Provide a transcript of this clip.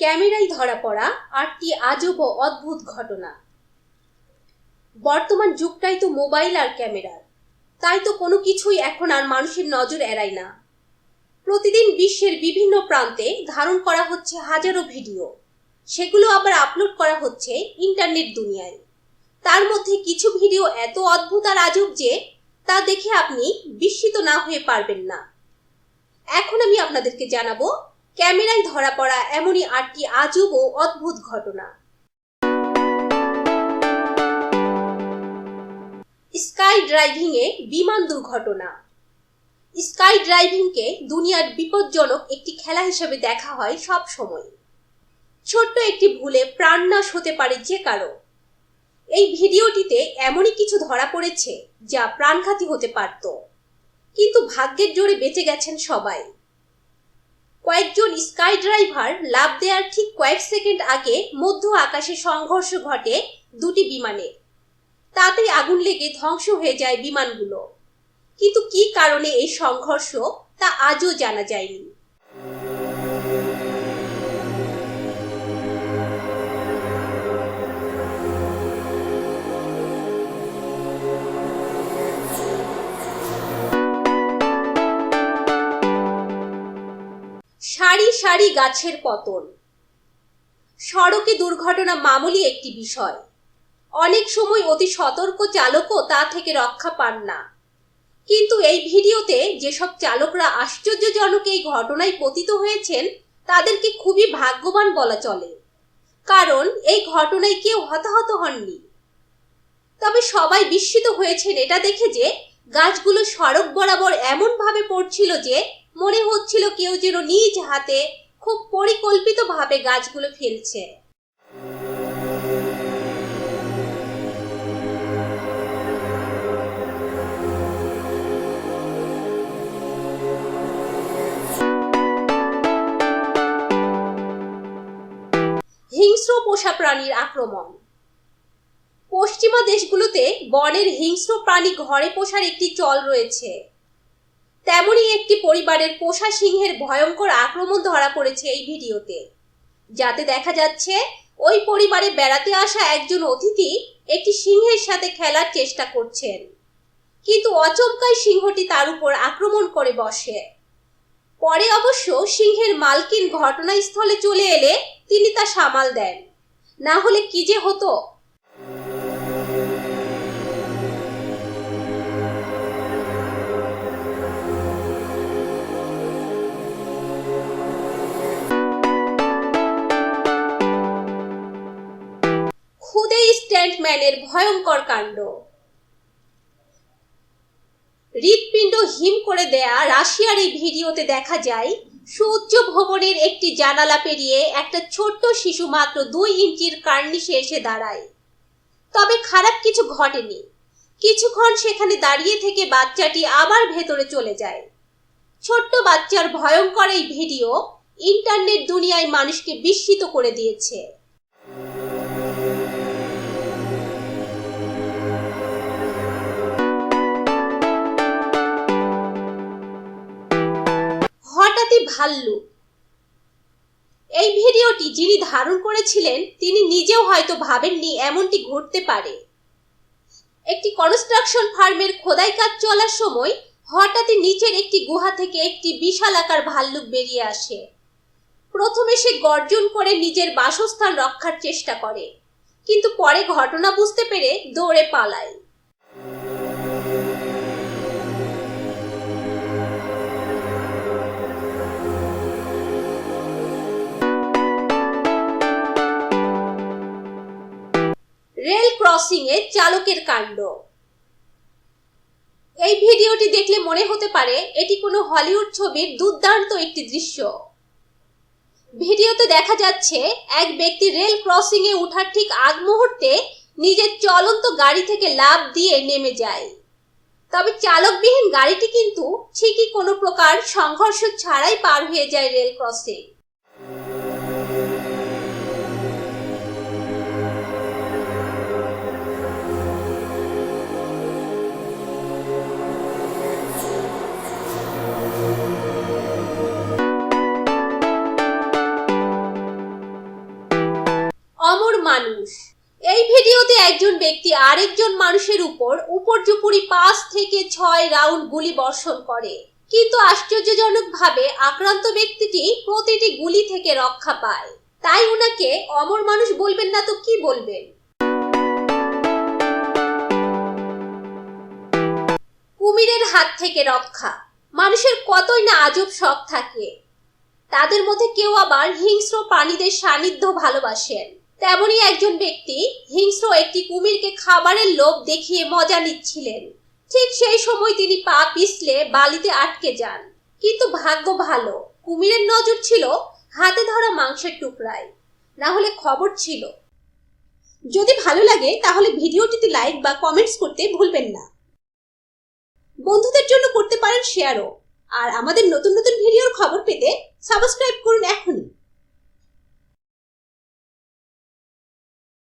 ক্যামেরায় ধরা পড়া আটটি আজব ও অদ্ভুত ঘটনা। বর্তমান যুগটাই তো মোবাইল আর ক্যামেরার তাই তো কোনো কিছুই এখন আর মানুষের নজর এড়ায় না। প্রতিদিন বিশ্বের বিভিন্ন প্রান্তে ধারণ করা হচ্ছে হাজারো ভিডিও। সেগুলো আবার আপলোড করা হচ্ছে ইন্টারনেট দুনিয়ায়। তার মধ্যে কিছু ভিডিও এত অদ্ভুত আর আজব যে তা দেখে আপনি বিস্মিত না হয়ে পারবেন না। এখন আমি আপনাদেরকে জানাব ক্যামেরায় ধরা পড়া এমনই আটটি আজব ও অদ্ভুত ঘটনা। স্কাই ড্রাইভিং এ বিমান দুর্ঘটনা। স্কাই ড্রাইভিংকে দুনিয়ার বিপজ্জনক একটি খেলা হিসেবে দেখা হয় সব সময়। ছোট্ট একটি ভুলে প্রাণনাশ হতে পারে যে কারও। এই ভিডিওটিতে এমনই কিছু ধরা পড়েছে যা প্রাণঘাতী হতে পারত। কিন্তু ভাগ্যের জোরে বেঁচে গেছেন সবাই। কয়েকজন স্কাই ড্রাইভার লাভ দেওয়ার ঠিক কয়েক সেকেন্ড আগে মধ্য আকাশে সংঘর্ষ ঘটে দুটি বিমানে। তাতেই আগুন লেগে ধ্বংস হয়ে যায় বিমানগুলো। কিন্তু কি কারণে এই সংঘর্ষ তা আজও জানা যায়নি। সারি গাছের পতন। সড়কে দুর্ঘটনা মামুলি একটি বিষয়। অনেক সময় অতি সতর্ক চালকও তা থেকে রক্ষা পান না। কিন্তু এই ভিডিওতে যেসব চালকরা আশ্চর্যজনক এই ঘটনায় পতিত হয়েছেন, তাদেরকে খুবই ভাগ্যবান বলা চলে। কারণ এই ঘটনায় কেউ হতাহত হননি। তবে সবাই বিস্মিত হয়েছেন এটা দেখে যে গাছগুলো সড়ক বরাবর এমনভাবে পড়ছিল যে মনে হচ্ছিল কেউ যেন নিজ হাতে খুব পরিকল্পিতভাবে গাছগুলো ফেলছে। হিংস্র পোষা প্রাণীর আক্রমণ। পশ্চিমা দেশগুলোতে বনের হিংস্র প্রাণী ঘরে পোষার একটি চল রয়েছে। তেমনই একটি পরিবারের পোষা সিংহের ভয়ঙ্কর আক্রমণ ধরা পড়েছে এই ভিডিওতে। যাতে দেখা যাচ্ছে, ওই পরিবারে বেড়াতে আসা একজন অতিথি একটি সিংহের সাথে খেলার চেষ্টা করছেন। কিন্তু অচমকায় সিংহটি তার উপর আক্রমণ করে বসে। পরে অবশ্য সিংহের মালকিন ঘটনাস্থলে চলে এলে তিনি তা সামাল দেন। না হলে কি যে হতো? স্ট্যান্ডম্যানের ভয়ঙ্কর কাণ্ড। হৃৎপিণ্ড হিম করে দেয়া রাশিয়ার এই ভিডিওতে দেখা যায় সুউচ্চ ভবনের একটি জানালা পেরিয়ে একটা ছোট্ট শিশু মাত্র দুই ইঞ্চির কার্নিশে এসে দাঁড়ায়। তবে খারাপ কিছু ঘটেনি। কিছুক্ষণ সেখানে দাঁড়িয়ে থেকে বাচ্চাটি আবার ভেতরে চলে যায়। ছোট্ট বাচ্চার ভয়ঙ্কর এই ভিডিও ইন্টারনেট দুনিয়ায় মানুষকে বিস্মিত করে দিয়েছে। ভাল্লুক এই ভিডিওটি যিনি ধারণ করেছিলেন, তিনি নিজেও হয়তো ভাবেননি এমনটি ঘটতে পারে। একটি কনস্ট্রাকশন ফার্মের খোদাই কাজ চলার সময় হঠাৎই নিচের একটি গুহা থেকে একটি বিশাল আকার ভাল্লুক বেরিয়ে আসে। প্রথমে সে গর্জন করে নিজের বাসস্থান রক্ষার চেষ্টা করে, কিন্তু পরে ঘটনা বুঝতে পেরে দৌড়ে পালায়। এ চালকের কাণ্ড। এই ভিডিওটি দেখলে মনে হতে পারে এটি কোনো হলিউড ছবির দুর্দান্ত একটি দৃশ্য। ভিডিওতে দেখা যাচ্ছে এক ব্যক্তি রেল ক্রসিং এ ওঠার ঠিক আগ মুহূর্তে নিজের চলন্ত গাড়ি থেকে লাভ দিয়ে নেমে যায়। তবে চালকবিহীন গাড়িটি কিন্তু ঠিকই কোনো প্রকার সংঘর্ষ ছাড়াই পার হয়ে যায় রেল ক্রসিং। মানুষ। এই ভিডিওতে একজন ব্যক্তি আরেকজন মানুষের উপর উপর্যুপুরি পাঁচ থেকে ছয় রাউন্ড গুলি বর্ষণ করে। কিন্তু আশ্চর্যজনকভাবে আক্রান্ত ব্যক্তিটি প্রতিটি গুলি থেকে রক্ষা পায়। তাই উনাকে অমর মানুষ বলবেন না তো কি বলবেন? কুমিরের হাত থেকে রক্ষা। মানুষের কতই না আজব শখ থাকে। তাদের মধ্যে কেউ আবার হিংস্র প্রাণীদের সান্নিধ্য ভালোবাসেন। তেমনই একজন ব্যক্তি হিংস্র একটি কুমিরকে খাবারের লোভ দেখিয়ে মজা নিচ্ছিলেন। ঠিক সেই সময় তিনি পা পিছলে বালিতে আটকে যান। কিন্তু ভাগ্য ভালো, কুমিরের নজর ছিল হাতে ধরা মাংসের টুকরায়। না হলে খবর ছিল। যদি ভালো লাগে, তাহলে ভিডিওটিতে লাইক বা কমেন্টস করতে ভুলবেন না। বন্ধুদের জন্য করতে পারেন শেয়ারও। আর আমাদের নতুন নতুন ভিডিওর খবর পেতে সাবস্ক্রাইব করুন এখনই।